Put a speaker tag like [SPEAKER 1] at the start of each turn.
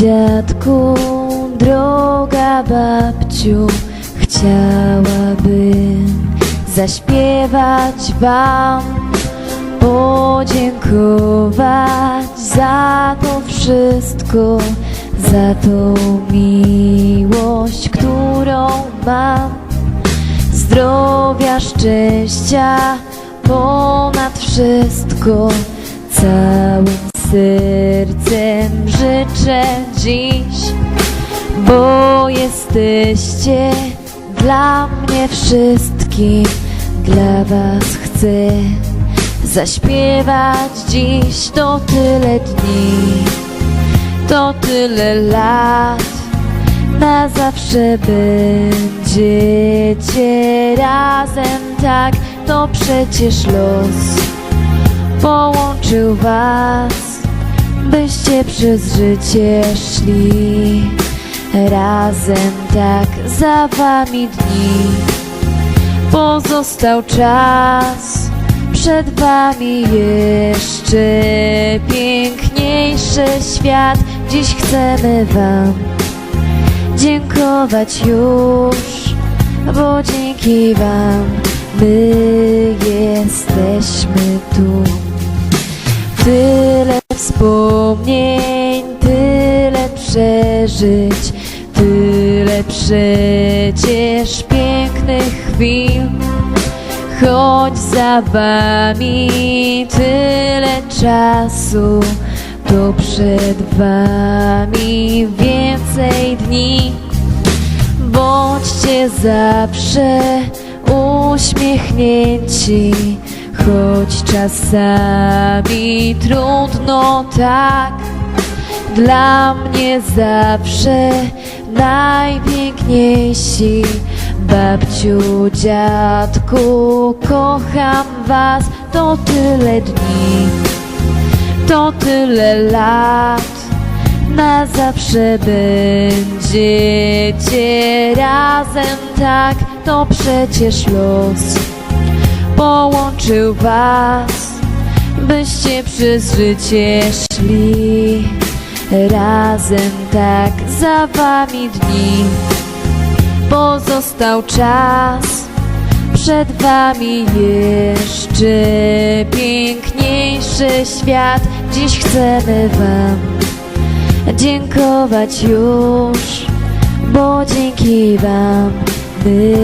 [SPEAKER 1] Dziadku, droga babciu, chciałabym zaśpiewać wam, podziękować za to wszystko, za tą miłość, którą mam. Zdrowia, szczęścia ponad wszystko, całym sercem życzę dziś, bo jesteście dla mnie wszystkim, dla Was chcę zaśpiewać dziś. To tyle dni, to tyle lat na zawsze będziecie razem tak, to przecież los połączył was, byście przez życie szli razem tak za wami dni. Pozostał czas, przed wami jeszcze piękniejszy świat. Dziś chcemy wam dziękować już, bo dzięki Wam my jesteśmy tu. Tyle przeżyć, tyle przecież pięknych chwil. Choć za Wami tyle czasu, to przed Wami więcej dni. Bądźcie zawsze uśmiechnięci, choć czasami trudno tak. Dla mnie zawsze najpiękniejsi. Babciu, dziadku, kocham was, to tyle dni to tyle lat, na zawsze będziecie razem tak, to przecież los połączył was, byście przez życie szli razem tak, za wami dni pozostał czas. Przed wami jeszcze piękniejszy świat. Dziś chcemy wam dziękować już, bo dzięki wam my